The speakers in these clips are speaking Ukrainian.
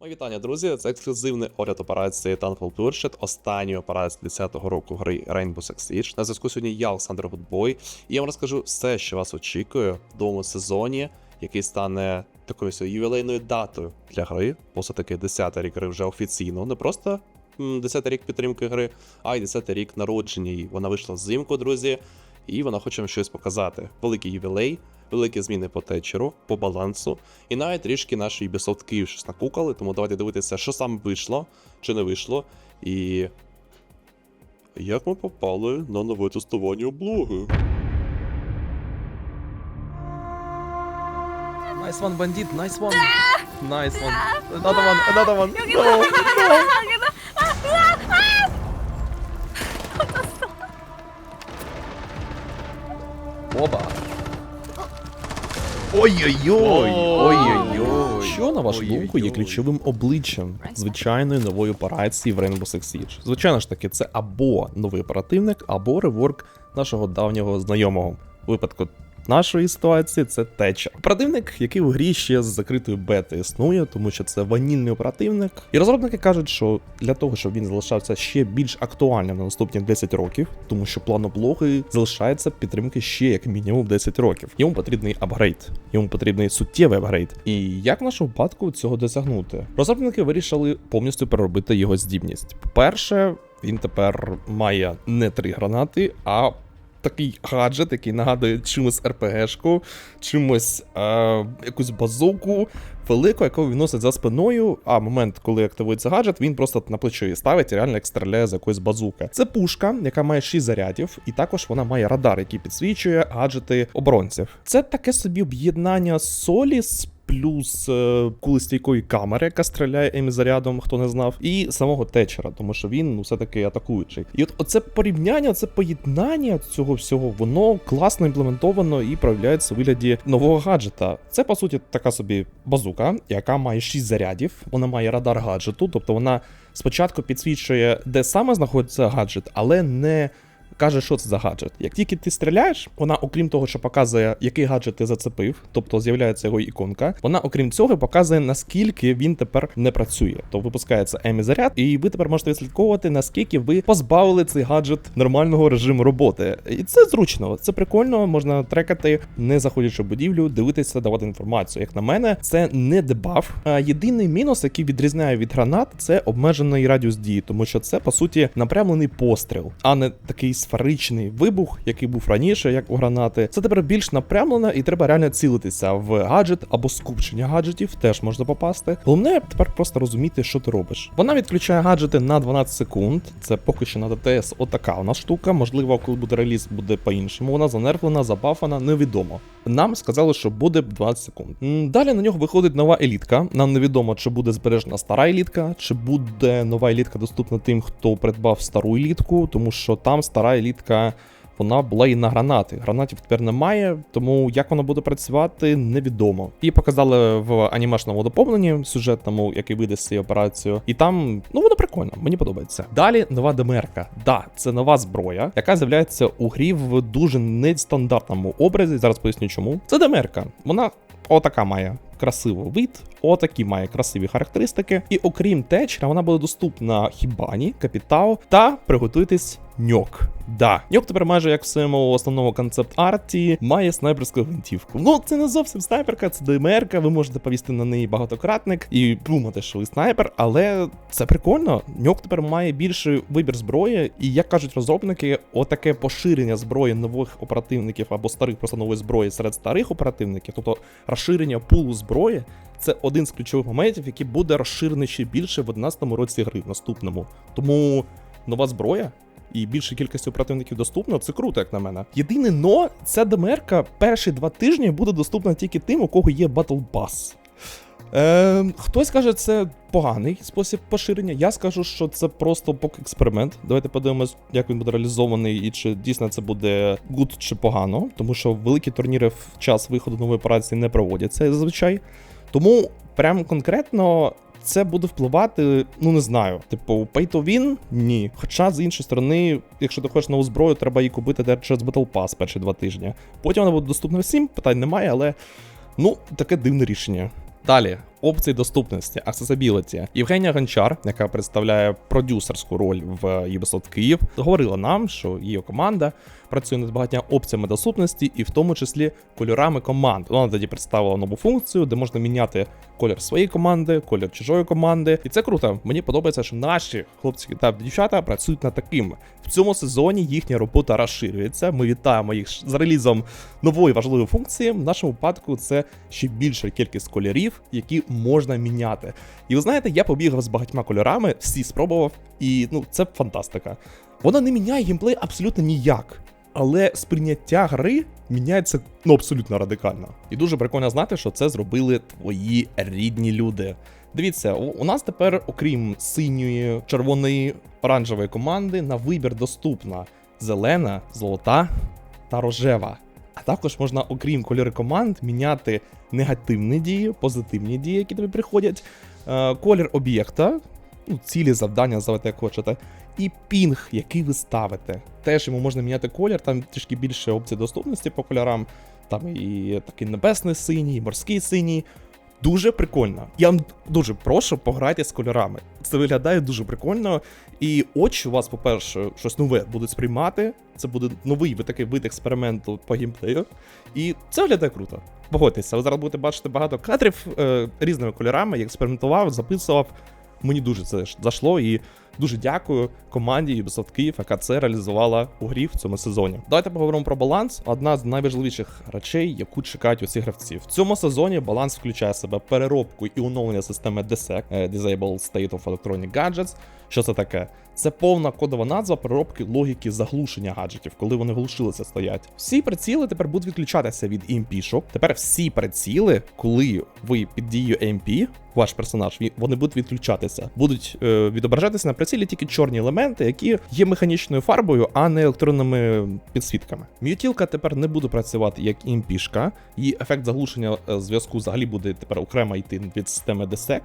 Мої вітання, друзі. Це ексклюзивний огляд операції Titanfall Pursuit, останньої операції 10-го року гри Rainbow Six Siege. На зв'язку сьогодні я, Олександр Гудбой, і я вам розкажу все, що вас очікує в новому сезоні, який стане такою ювілейною датою для гри. Бо все-таки 10-й рік гри вже офіційно, не просто м, 10-й рік підтримки гри, а й 10-й рік народження її. Вона вийшла взимку, друзі, і вона хоче вам щось показати. Великий ювілей. Великі зміни по течеру, по балансу, і навіть трішки наш Ubisoft Київ щось накукали, тому давайте дивитися, що саме вийшло, чи не вийшло, і. Як ми попали на нове тестування облоги? Nice one, bandit, nice one. Nice one. Another one, another one. No, no. Оба. Ой-ой-ой, ой-ой-ой. Що, на вашу думку, є ключовим обличчям звичайної нової операції в Rainbow Six Siege? Звичайно ж таки, це або новий оперативник, або реворк нашого давнього знайомого. У випадку нашої ситуації це теча. Оперативник, який у грі ще з закритою бети існує, тому що це ванільний оперативник. І розробники кажуть, що для того, щоб він залишався ще більш актуальним на наступні 10 років, тому що план облоги залишається підтримки ще як мінімум 10 років. Йому потрібний апгрейд, йому потрібний суттєвий апгрейд. І як в нашому випадку цього досягнути? Розробники вирішили повністю переробити його здібність. По-перше, він тепер має не три гранати, а такий гаджет, який нагадує чимось РПГшку, чимось е, якусь базуку велику, яку він носить за спиною. А момент, коли активується гаджет, він просто на плечо її ставить і реально як стріляє з якоїсь базуки. Це пушка, яка має 6 зарядів, і також вона має радар, який підсвічує гаджети оборонців. Це таке собі об'єднання Соліс. Плюс е, кулестійкої камери, яка стріляє зарядом, хто не знав, і самого течера, тому що він ну все-таки атакуючий. І от оце порівняння, це поєднання цього всього, воно класно імплементовано і проявляється у вигляді нового гаджета. Це по суті така собі базука, яка має 6 зарядів. Вона має радар гаджету, тобто вона спочатку підсвічує, де саме знаходиться гаджет, але не каже, що це за гаджет. Як тільки ти стріляєш, вона, окрім того, що показує, який гаджет ти зацепив, тобто з'являється його іконка, вона, окрім цього, показує, наскільки він тепер не працює. То випускається емі заряд, і ви тепер можете відслідковувати, наскільки ви позбавили цей гаджет нормального режиму роботи. І це зручно, це прикольно, можна трекати, не заходячи в будівлю, дивитися, давати інформацію. Як на мене, це не дебаф. А єдиний мінус, який відрізняє від гранат, це обмежений радіус дії, тому що це по суті напрямлений постріл, а не такий сферичний вибух, який був раніше, як у гранати. Це тепер більш напрямлено, і треба реально цілитися в гаджет або скупчення гаджетів, теж можна попасти. Головне тепер просто розуміти, що ти робиш. Вона відключає гаджети на 12 секунд. Це поки що на ДТС отака у нас штука. Можливо, коли буде реліз, буде по-іншому. Вона занервлена, забафана, невідомо. Нам сказали, що буде 20 секунд. Далі на нього виходить нова елітка. Нам невідомо, чи буде збережена стара елітка, чи буде нова елітка доступна тим, хто придбав стару елітку, тому що там стара елітка. Вона була і на гранати. Гранатів тепер немає, тому як вона буде працювати, невідомо. Її показали в анімешному доповненні сюжетному, який вийде з цією операцією. І там, ну воно прикольно, мені подобається. Далі нова демерка. Да, це нова зброя, яка з'являється у грі в дуже нестандартному образі. Зараз поясню чому. Це демерка. Вона отака має красивий вид, отакі має красиві характеристики. І окрім течера, вона буде доступна Хібані, Капітао та приготуйтесь ньок. Да, ньок тепер майже як в своєму основному концепт-арті має снайперську гвинтівку. Ну, це не зовсім снайперка, це ДМРка, ви можете повісти на неї багатократник і думати, що ви снайпер, але це прикольно. Ньок тепер має більший вибір зброї, і як кажуть розробники, отаке поширення зброї нових оперативників або старих просто нової зброї серед старих оперативників, тобто розширення пулу зброї. Це один з ключових моментів, який буде розширений ще більше в 11 році гри в наступному. Тому нова зброя і більша кількість оперативників доступна, це круто, як на мене. Єдине но, ця демерка перші два тижні буде доступна тільки тим, у кого є Battle Pass. Е, хтось каже, це поганий спосіб поширення. Я скажу, що це просто поки експеримент. Давайте подивимось, як він буде реалізований, і чи дійсно це буде гуд чи погано, тому що великі турніри в час виходу нової операції не проводяться зазвичай. Тому прям конкретно це буде впливати, ну не знаю. Типу, pay to win? Ні. Хоча, з іншої сторони, якщо ти хочеш нову зброю, треба її купити через Battle Pass перші два тижні. Потім вона буде доступна всім, питань немає, але ну, таке дивне рішення. Далі, опцій доступності, accessibility. Євгенія Гончар, яка представляє продюсерську роль в Ubisoft Київ, говорила нам, що її команда працює над багатьма опціями доступності, і в тому числі кольорами команд. Вона тоді представила нову функцію, де можна міняти колір своєї команди, колір чужої команди. І це круто. Мені подобається, що наші хлопці та дівчата працюють над таким. В цьому сезоні їхня робота розширюється. Ми вітаємо їх з релізом нової важливої функції. В нашому випадку це ще більша кількість кольорів, які можна міняти. І ви знаєте, я побігав з багатьма кольорами, всі спробував, і ну це фантастика. Вона не міняє геймплей абсолютно ніяк. Але сприйняття гри міняється ну абсолютно радикально. І дуже прикольно знати, що це зробили твої рідні люди. Дивіться, у нас тепер, окрім синьої, червоної, оранжевої команди, на вибір доступна зелена, золота та рожева. А також можна, окрім кольори команд, міняти негативні дії, позитивні дії, які тобі приходять, е, колір об'єкта, ну, цілі завдання, називайте як хочете, і пінг, який ви ставите. Теж йому можна міняти колір, там трішки більше опцій доступності по кольорам. Там і такий небесний синій, і морський синій. Дуже прикольно. Я вам дуже прошу пограйте з кольорами. Це виглядає дуже прикольно. І очі у вас, по-перше, щось нове будуть сприймати. Це буде новий ви такий вид експерименту по геймплею. І це виглядає круто. Погодьтеся, ви зараз будете бачити багато кадрів е, різними кольорами. Я експериментував, записував. Мені дуже це зайшло і дуже дякую команді Ubisoft Київ, яка це реалізувала у грі в цьому сезоні. Давайте поговоримо про баланс. Одна з найважливіших речей, яку чекають усі гравці. В цьому сезоні баланс включає в себе переробку і оновлення системи DSEC, е, Disable State of Electronic Gadgets. Що це таке? Це повна кодова назва переробки логіки заглушення гаджетів, коли вони глушилися стоять. Всі приціли тепер будуть відключатися від EMP-шок. Тепер всі приціли, коли ви під дією EMP, ваш персонаж, вони будуть відключатися. Будуть е, відображатися на прицілі тільки чорні елементи, які є механічною фарбою, а не електронними підсвітками. М'ютілка тепер не буде працювати як EMP-шка, її ефект заглушення е, зв'язку взагалі буде тепер окремо йти від системи DSEC.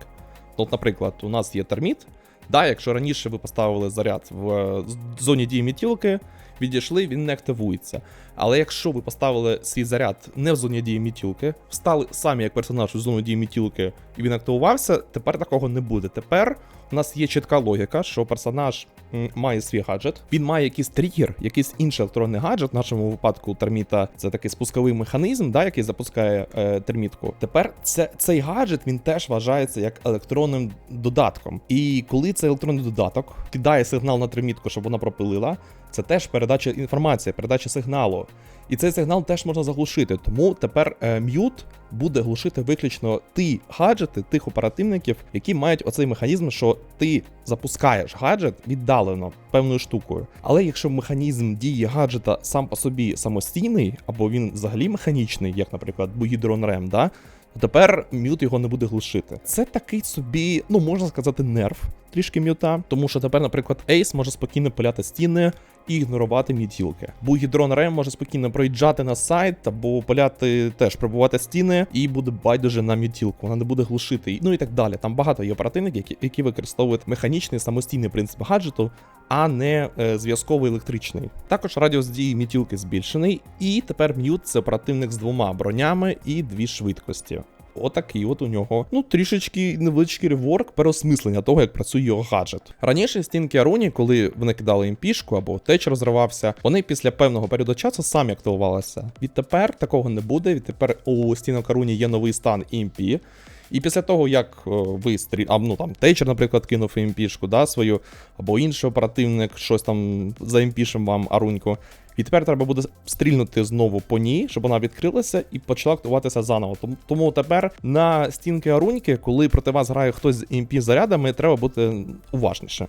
От, наприклад, у нас є терміт. Да, якщо раніше ви поставили заряд в е, зоні дії мітілки, відійшли, він не активується. Але якщо ви поставили свій заряд не в зоні дії мітілки, встали самі як персонаж у зону дії мітілки, і він активувався, тепер такого не буде. Тепер у нас є чітка логіка, що персонаж має свій гаджет, він має якийсь тригер, якийсь інший електронний гаджет. В нашому випадку терміта це такий спусковий механізм, да, який запускає е, термітку. Тепер це, цей гаджет він теж вважається як електронним додатком. І коли цей електронний додаток кидає сигнал на термітку, щоб вона пропилила, це теж передача інформації, передача сигналу. І цей сигнал теж можна заглушити. Тому тепер е, м'ют буде глушити виключно ті гаджети, тих оперативників, які мають оцей механізм, що ти запускаєш гаджет віддалено певною штукою. Але якщо механізм дії гаджета сам по собі самостійний, або він взагалі механічний, як, наприклад, Бугідрон Рем, да, тепер м'ют його не буде глушити. Це такий собі, ну можна сказати, нерв трішки м'юта, тому що тепер, наприклад, Ейс може спокійно пиляти стіни і ігнорувати мітілки. Бугідрон Рем може спокійно проїжджати на сайт або пиляти теж пробувати стіни, і буде байдуже на мітілку, вона не буде глушити. Ну і так далі. Там багато є оперативників, які, які використовують механічний самостійний принцип гаджету. А не е, зв'язковий електричний. Також радіус дії мітілки збільшений, і тепер м'ют це оперативник з двома бронями і дві швидкості. Отакий от у нього, ну трішечки невеличкий реворк, переосмислення того, як працює його гаджет. Раніше стінки Аруні, коли вони кидали їм пішку або теч розривався, вони після певного періоду часу самі активувалися. Відтепер такого не буде. Відтепер у стінок Аруні є новий стан EMP. І після того, як е, ви стрі... а, ну, там, Тейчер, наприклад, кинув імпішку, да, свою, або інший оперативник, щось там за імпішем вам аруньку. І тепер треба буде стрільнути знову по ній, щоб вона відкрилася і почала актуватися заново. Тому, тепер на стінки аруньки, коли проти вас грає хтось з імп зарядами, треба бути уважніше.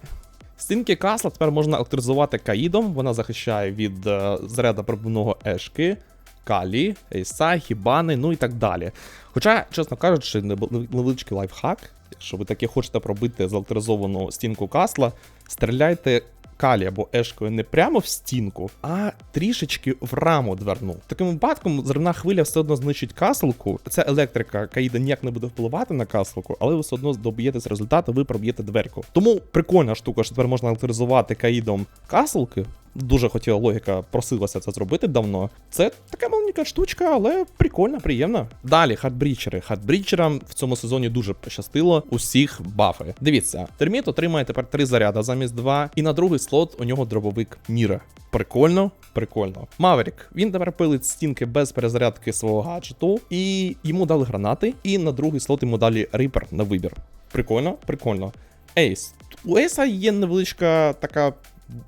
Стінки касла тепер можна електризувати каїдом, вона захищає від е, заряду пробивного ешки, калі, ейса, хібани, ну і так далі. Хоча, чесно кажучи, невеличкий лайфхак, якщо ви таки хочете пробити з електризовану стінку касла, стріляйте калі або ешкою не прямо в стінку, а трішечки в раму дверну. Таким випадком зривна хвиля все одно знищить каслку. Ця електрика Каїда ніяк не буде впливати на каслку, але ви все одно доб'єтесь результату, ви проб'єте дверку. Тому прикольна штука, що тепер можна електризувати Каїдом каслки. Дуже хотіла логіка, просилася це зробити давно. Це така маленька штучка, але прикольна, приємна. Далі хардбрічери. Хардбрічерам в цьому сезоні дуже пощастило. Усіх бафи. Дивіться, терміт отримає тепер три заряда замість два, і на другий слот у нього дробовик Міра. Прикольно, прикольно. Маверік. Він тепер пилить стінки без перезарядки свого гаджету, і йому дали гранати, і на другий слот йому дали рипер на вибір. Прикольно, прикольно. Ейс. У Ейса є невеличка така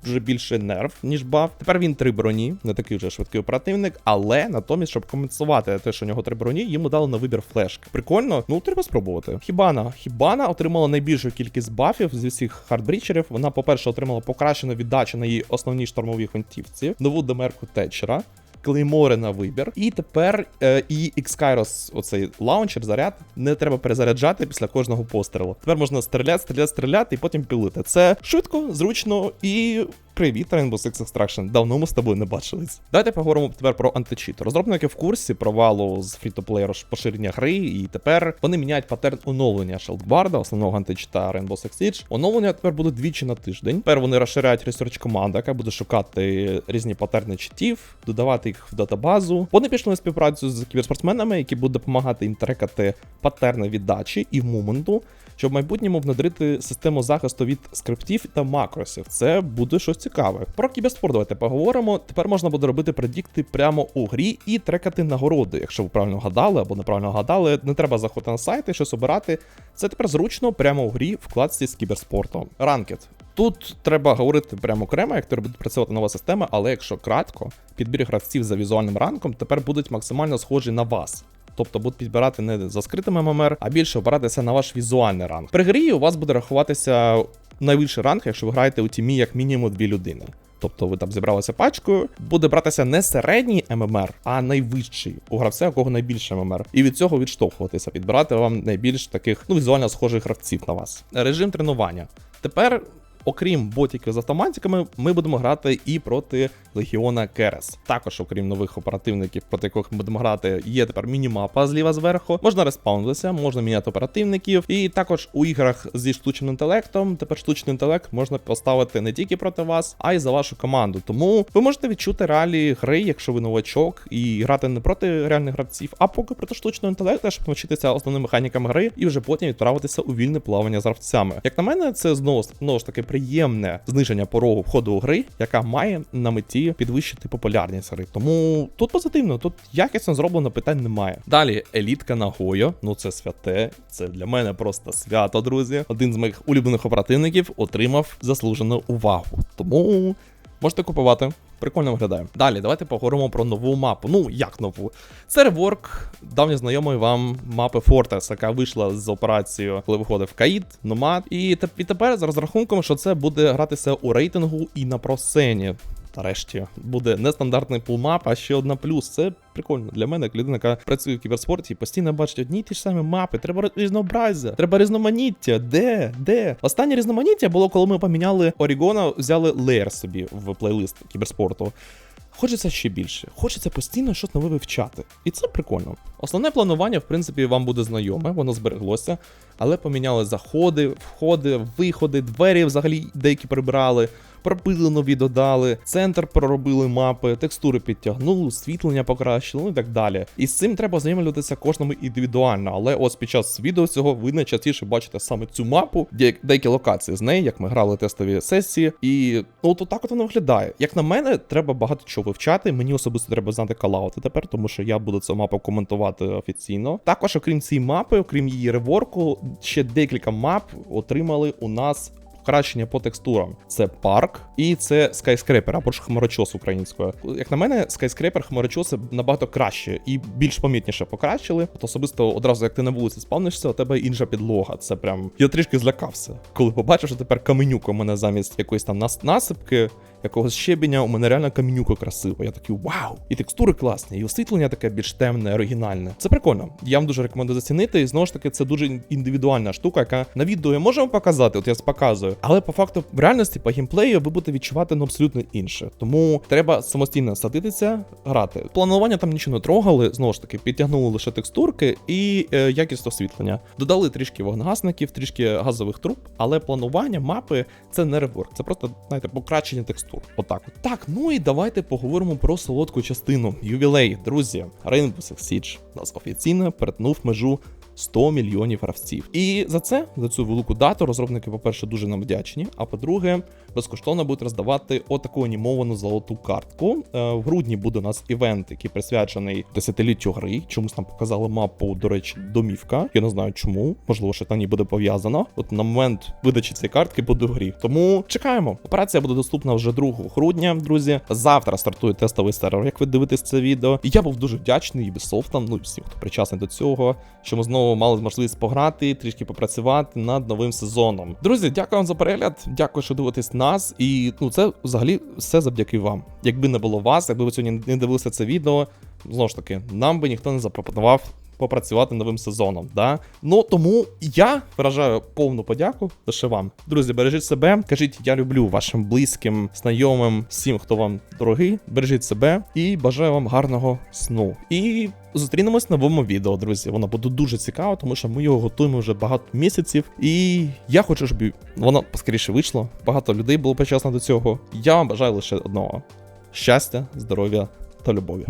вже більше нерв, ніж баф. Тепер він три броні, не такий вже швидкий оперативник, але натомість, щоб компенсувати те, що у нього три броні, йому дали на вибір флешки. Прикольно, ну треба спробувати. Хібана. Хібана отримала найбільшу кількість бафів зі всіх хардбрічерів. Вона, по-перше, отримала покращену віддачу на її основній штурмовій гвинтівці, нову демерку Тетчера. Клеймори на вибір. І тепер е, і X-Kairos, оцей лаунчер, заряд, не треба перезаряджати після кожного пострілу. Тепер можна стріляти, стріляти, стріляти і потім пілити. Це швидко, зручно і. Привіт, Rainbow Six Extraction. Давно ми з тобою не бачились. Давайте поговоримо тепер про античіт. Розробники в курсі провалу з фрі-то-плеєр поширення гри, і тепер вони міняють паттерн оновлення Шелдбарда, основного античіта Rainbow Six Siege. Оновлення тепер будуть двічі на тиждень. Тепер вони розширяють ресерч команду, яка буде шукати різні паттерни читів, додавати їх в датабазу. Вони пішли на співпрацю з кіберспортсменами, які будуть допомагати їм трекати паттерни віддачі і в моменту щоб в майбутньому внедрити систему захисту від скриптів та макросів. Це буде щось цікаве. Про кіберспорт давайте поговоримо. Тепер можна буде робити предікти прямо у грі і трекати нагороди. Якщо ви правильно гадали або неправильно гадали, не треба заходити на сайт і щось обирати. Це тепер зручно прямо у грі вкладці з кіберспортом. Ранкет. Тут треба говорити прямо окремо, як тепер буде працювати нова система, але якщо кратко, підбір гравців за візуальним ранком тепер будуть максимально схожі на вас. Тобто будуть підбирати не за скритими ММР, а більше опиратися на ваш візуальний ранг. При грі у вас буде рахуватися найвищий ранг, якщо ви граєте у тімі як мінімум дві людини. Тобто ви там зібралися пачкою, буде братися не середній ММР, а найвищий у гравця, у кого найбільше ММР. І від цього відштовхуватися, підбирати вам найбільш таких ну візуально схожих гравців на вас. Режим тренування. Тепер окрім ботіків з автоматиками, ми будемо грати і проти Легіона Керес. Також, окрім нових оперативників, проти яких ми будемо грати, є тепер мінімапа зліва зверху. Можна респаунитися, можна міняти оперативників. І також у іграх зі штучним інтелектом, тепер штучний інтелект можна поставити не тільки проти вас, а й за вашу команду. Тому ви можете відчути реалії гри, якщо ви новачок, і грати не проти реальних гравців, а поки проти штучного інтелекту, щоб навчитися основним механікам гри, і вже потім відправитися у вільне плавання з гравцями. Як на мене, це знову знову ж таки приємне зниження порогу входу у гри, яка має на меті підвищити популярність гри. Тому тут позитивно, тут якісно зроблено, питань немає. Далі елітка на Гойо, ну це святе, це для мене просто свято, друзі. Один з моїх улюблених оперативників отримав заслужену увагу. Тому можете купувати. Прикольно виглядає. Далі, давайте поговоримо про нову мапу. Ну, як нову? Це реворк давньо знайомої вам мапи Fortress, яка вийшла з операцією, коли виходив Каїд, Номад. І, і тепер з розрахунком, що це буде гратися у рейтингу і на просцені. Нарешті буде нестандартний пулмап, а ще одна плюс. Це прикольно для мене, як людина, яка працює в кіберспорті, постійно бачить одні й ті ж самі мапи. Треба різнообразя, треба різноманіття. Де? Де? Останнє різноманіття було, коли ми поміняли Орігона, взяли леєр собі в плейлист кіберспорту. Хочеться ще більше, хочеться постійно щось нове вивчати. І це прикольно. Основне планування, в принципі, вам буде знайоме, воно збереглося, але поміняли заходи, входи, виходи, двері взагалі деякі прибрали, пропили нові додали, центр проробили мапи, текстури підтягнули, освітлення покращили, ну і так далі. І з цим треба знайомлюватися кожному індивідуально. Але ось під час відео цього ви найчастіше бачите саме цю мапу, де деякі локації з неї, як ми грали тестові сесії. І ну от так от воно виглядає. Як на мене, треба багато чого вивчати. Мені особисто треба знати калаути тепер, тому що я буду цю мапу коментувати офіційно. Також, окрім цієї мапи, окрім її реворку, ще декілька мап отримали у нас. Покращення по текстурам. Це парк і це скайскрепер, або ж хмарочос українською. Як на мене, скайскрепер, хмарочоси набагато краще і більш помітніше покращили. От особисто одразу, як ти на вулиці спавнишся, у тебе інша підлога. Це прям я трішки злякався, коли побачив, що тепер каменюк у мене замість якоїсь там нас... насипки якогось щебеня, у мене реально камінюка красива. Я такий вау! І текстури класні, і освітлення таке більш темне, оригінальне. Це прикольно. Я вам дуже рекомендую зацінити. І знову ж таки, це дуже індивідуальна штука, яка на відео я можу показати, от я показую. Але по факту, в реальності, по геймплею, ви будете відчувати ну, абсолютно інше. Тому треба самостійно садитися, грати. Планування там нічого не трогали, знову ж таки, підтягнули лише текстурки і е, якість освітлення. Додали трішки вогнегасників, трішки газових труб, але планування мапи це не реворк, це просто знаєте, покращення текстур. Отак. От. Так, ну і давайте поговоримо про солодку частину. Ювілей, друзі, Rainbow Six Siege нас офіційно перетнув межу 100 мільйонів гравців. І за це, за цю велику дату, розробники, по-перше, дуже нам вдячні. А по-друге, безкоштовно будуть роздавати отаку анімовану золоту картку. Е, В грудні буде у нас івент, який присвячений десятиліттю гри. Чомусь нам показали мапу, до речі, домівка. Я не знаю чому. Можливо, що там і буде пов'язано. От на момент видачі цієї картки буде в грі. Тому чекаємо. Операція буде доступна вже 2 грудня, друзі. Завтра стартує тестовий сервер, як ви дивитесь це відео. І я був дуже вдячний Ubisoft, ну і всім, хто причасний до цього, що ми знову мали можливість пограти, трішки попрацювати над новим сезоном. Друзі, дякую вам за перегляд. Дякую, що дивитесь нас. І ну це взагалі все завдяки вам. Якби не було вас, якби ви сьогодні не дивилися це відео, знову ж таки, нам би ніхто не запропонував. Попрацювати новим сезоном, да? Ну тому я виражаю повну подяку лише вам. Друзі, бережіть себе, кажіть, я люблю вашим близьким, знайомим, всім, хто вам дорогий. Бережіть себе і бажаю вам гарного сну. І зустрінемось в новому відео, друзі. Воно буде дуже цікаво, тому що ми його готуємо вже багато місяців. І я хочу, щоб воно поскоріше вийшло. Багато людей було причасно до цього. Я вам бажаю лише одного: щастя, здоров'я та любові.